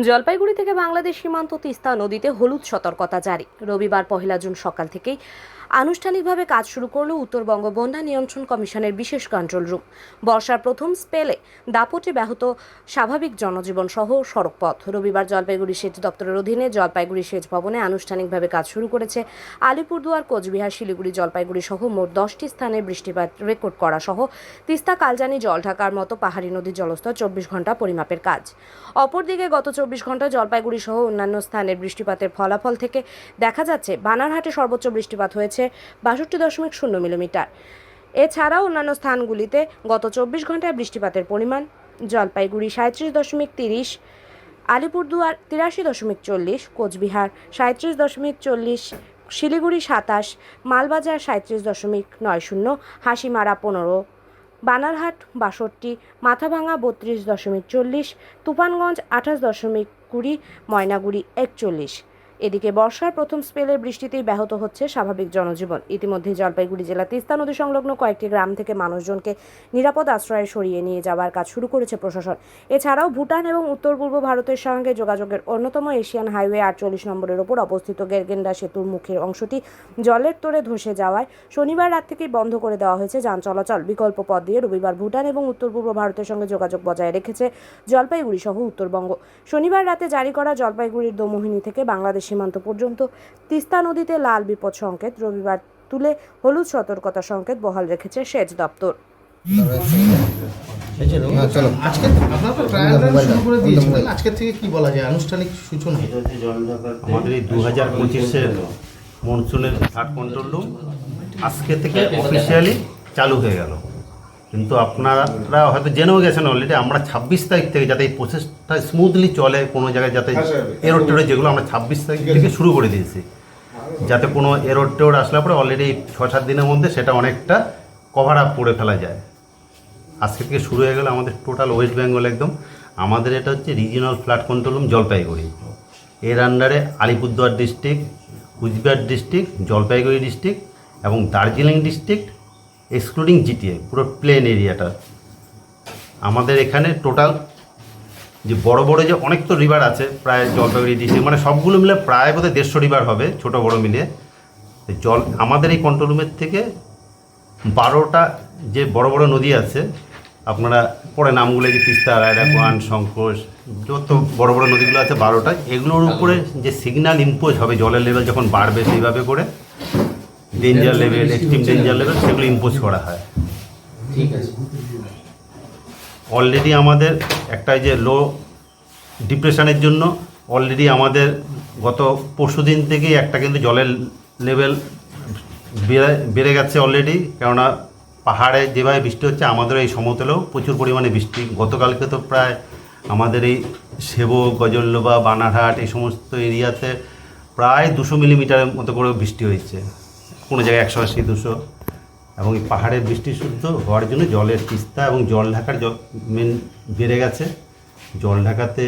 জলপাইগুড়ি থেকে বাংলাদেশ সীমান্ত তিস্তা নদীতে হলুদ সতর্কতা জারি। রবিবার পহেলা জুন সকাল থেকেই আনুষ্ঠানিকভাবে কাজ শুরু করল উত্তরবঙ্গ বন্যা নিয়ন্ত্রণ কমিশনের বিশেষ কন্ট্রোল রুম। বর্ষার প্রথম স্পেলে দাপটে ব্যাহত স্বাভাবিক জনজীবন সহ সড়কপথ। রবিবার জলপাইগুড়ি সেচ দপ্তরের অধীনে জলপাইগুড়ি সেচ ভবনে আনুষ্ঠানিকভাবে কাজ শুরু করেছে আলিপুরদুয়ার, কোচবিহার, শিলিগুড়ি, জলপাইগুড়ি সহ মোট দশটি স্থানে বৃষ্টিপাত রেকর্ড করা সহ তিস্তা, কালজানি জল ঢাকার মতো পাহাড়ি নদীর জলস্তর চব্বিশ ঘণ্টা পরিমাপের কাজ। অপরদিকে গত চব্বিশ ঘণ্টা জলপাইগুড়ি সহ অন্যান্য স্থানের বৃষ্টিপাতের ফলাফল থেকে দেখা যাচ্ছে, বানারহাটে সর্বোচ্চ বৃষ্টিপাত হয়েছে বাষট্টি দশমিক শূন্য মিলিমিটার। এছাড়াও অন্যান্য স্থানগুলিতে গত চব্বিশ ঘন্টায় বৃষ্টিপাতের পরিমাণ, জলপাইগুড়ি সাঁত্রিশ দশমিক তিরিশ, আলিপুরদুয়ার তিরাশি দশমিক চল্লিশ, কোচবিহার সাঁত্রিশ দশমিক চল্লিশ, শিলিগুড়ি সাতাশ, মালবাজার সাঁত্রিশ দশমিক নয় শূন্য, হাসিমারা পনেরো, বানারহাট বাষট্টি মাথাভাঙা বত্রিশ দশমিক চল্লিশ, তুফানগঞ্জ আঠাশ দশমিক কুড়ি, ময়নাগুড়ি একচল্লিশ। এদিকে বর্ষার প্রথম স্পেলের বৃষ্টিতেই ব্যাহত হচ্ছে স্বাভাবিক জনজীবন। ইতিমধ্যে জলপাইগুড়ি জেলা তিস্তা নদী সংলগ্ন কয়েকটি গ্রাম থেকে মানুষজনকে নিরাপদ আশ্রয়ে সরিয়ে নিয়ে যাওয়ার কাজ শুরু করেছে প্রশাসন। এছাড়াও ভুটান এবং উত্তর পূর্ব ভারতের সঙ্গে যোগাযোগের অন্যতম এশিয়ান হাইওয়ে আটচল্লিশ নম্বরের ওপর অবস্থিত গেরগেন্ডা সেতুর মুখের অংশটি জলের তোড়ে ধসে যাওয়ায় শনিবার রাত থেকেই বন্ধ করে দেওয়া হয়েছে যান চলাচল। বিকল্প পথ দিয়ে রবিবার ভুটান এবং উত্তর পূর্ব ভারতের সঙ্গে যোগাযোগ বজায় রেখেছে জলপাইগুড়ি সহ উত্তরবঙ্গ। শনিবার রাতে জারি করা জলপাইগুড়ির দোমোহিনী থেকে বাংলাদেশ সীমান্ত পর্যন্ত তিস্তা নদীতে লাল বিপদ সংকেত রবিবার তুলে হলুদ সতর্কতা সংকেত বহাল রেখেছে সেচ দপ্তর। হ্যাঁ, আজকে আপনারা তো ট্রায়াল রান শুরু করে দিয়েছিলেন আজকে থেকে কি বলা যায়? আনুষ্ঠানিক সূচনা আমাদের এই দু হাজার পঁচিশের মনসুনের ফ্লাড কন্ট্রোল রুম আজকে থেকে অফিসিয়ালি চালু হয়ে গেল। কিন্তু আপনারা হয়তো জেনেও গেছেন অলরেডি আমরা ছাব্বিশ তারিখ থেকে যাতে এই প্রসেসটা স্মুথলি চলে কোনো জায়গায় যাতে এরোড টেরোড যেগুলো আমরা ছাব্বিশ তারিখ থেকে শুরু করে দিয়েছি। যাতে কোনো এরোড টেরোড আসলে পরে অলরেডি ছ সাত দিনের মধ্যে সেটা অনেকটা কভার আপ করে ফেলা যায়। আজকে থেকে শুরু হয়ে গেল আমাদের টোটাল ওয়েস্ট বেঙ্গল একদম। আমাদের এটা হচ্ছে regional flood control room Jalpaiguri. এর আন্ডারে Alipurduar district Coochbehar district Jalpaiguri district এবং দার্জিলিং ডিস্ট্রিক্ট এক্সক্লুডিং জিটিএ পুরো প্লেন এরিয়াটা আমাদের এখানে টোটাল যে বড় বড় যে অনেক তো রিভার আছে, প্রায় জলপাইগুড়ি ডিস্ট্রিক্ট মানে সবগুলো মিলে প্রায় বোধহয় দেড়শো রিভার হবে, ছোট বড় মিলিয়ে জল, আমাদের এই কন্ট্রোল রুমের থেকে বারোটা যে বড় বড় নদী আছে, আপনারা পরে নামগুলো যে তিস্তা রায়ডাকান শঙ্কর, যত বড় বড় নদীগুলো আছে বারোটা, এগুলোর উপরে যে সিগন্যাল ইম্পোজ হবে, জলের লেভেল যখন বাড়বে সেইভাবে করে danger level extreme danger level সেগুলো ইম্পোজ করা হয়। ঠিক আছে। অলরেডি আমাদের একটা যে লো ডিপ্রেশনের জন্য অলরেডি আমাদের গত পরশু দিন থেকেই একটা কিন্তু জলের লেভেল বেড়ে বেড়ে গেছে অলরেডি কেননা পাহাড়ে যেভাবে বৃষ্টি হচ্ছে আমাদের এই সমতলেও প্রচুর পরিমাণে বৃষ্টি। গতকালকে তো প্রায় আমাদের এই সেবক গজল্লোবা বানারহাট এই সমস্ত এরিয়াতে প্রায় দুশো মিলিমিটারের মতো করে বৃষ্টি হয়েছে। কোনো জায়গায় একশো আশি, দুশো। এবং এই পাহাড়ের বৃষ্টি শুদ্ধ হওয়ার জন্য জলের তিস্তা এবং জল ঢাকার মেন বেড়ে গেছে। জল ঢাকাতে